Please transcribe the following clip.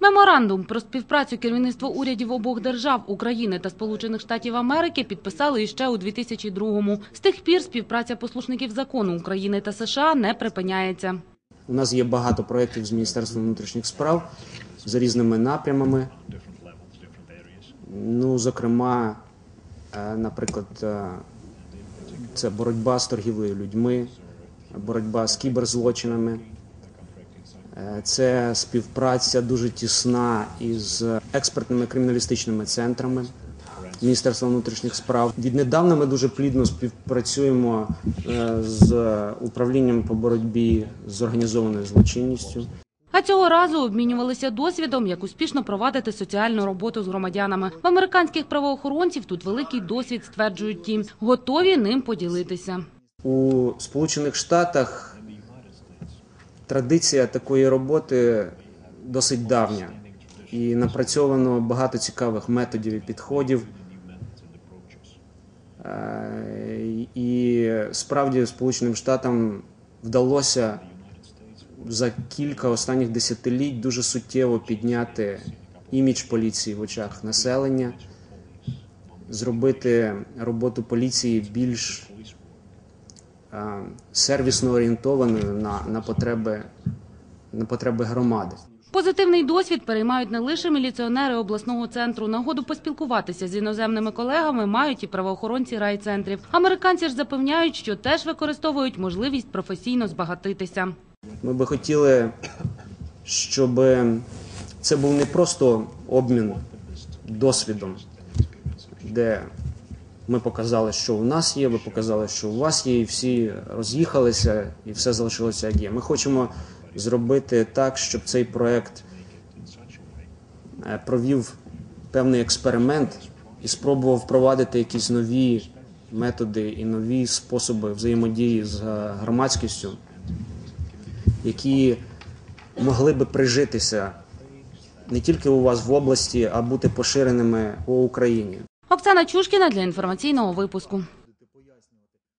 Меморандум про співпрацю керівництво урядів обох держав України та Сполучених Штатів Америки підписали іще у 2002-му. З тих пір співпраця послушників закону України та США не припиняється. У нас є багато проєктів з Міністерством внутрішніх справ за різними напрямами. Ну, зокрема, е, наприклад, е, це боротьба з торгівлею людьми, боротьба з кіберзлочинами. Е, Це співпраця дуже тісна із експертними криміналістичними центрами Міністерства внутрішніх справ. Віднедавна ми дуже плідно співпрацюємо е, з управлінням по боротьбі з організованою злочинністю. А цього разу обмінювалися досвідом, як успішно провадити соціальну роботу з громадянами. В американських правоохоронців тут великий досвід, стверджують ті. Готові ним поділитися. У Сполучених Штатах традиція такої роботи досить давня і напрацьовано багато цікавих методів і підходів. Е, І справді Сполученим Штатам вдалося за кілька останніх десятиліть дуже суттєво підняти імідж поліції в очах населення, зробити роботу поліції більш сервісно орієнтованою на, на, потреби, на потреби громади. Позитивний досвід переймають не лише міліціонери обласного центру. Нагоду поспілкуватися з іноземними колегами мають і правоохоронці райцентрів. Американці ж запевняють, що теж використовують можливість професійно збагатитися. Ми би хотіли, щоб це був не просто обмін досвідом, де ми показали, що у нас є, ви показали, що у вас є, і всі роз'їхалися, і все залишилося як є. Ми хочемо зробити так, щоб цей проект е, провів певний експеримент і спробував впровадити якісь нові методи і нові способи взаємодії з е, громадськістю, які могли би прижитися не тільки у вас в області, а бути поширеними по Україні. Оксана Чушкіна для інформаційного випуску.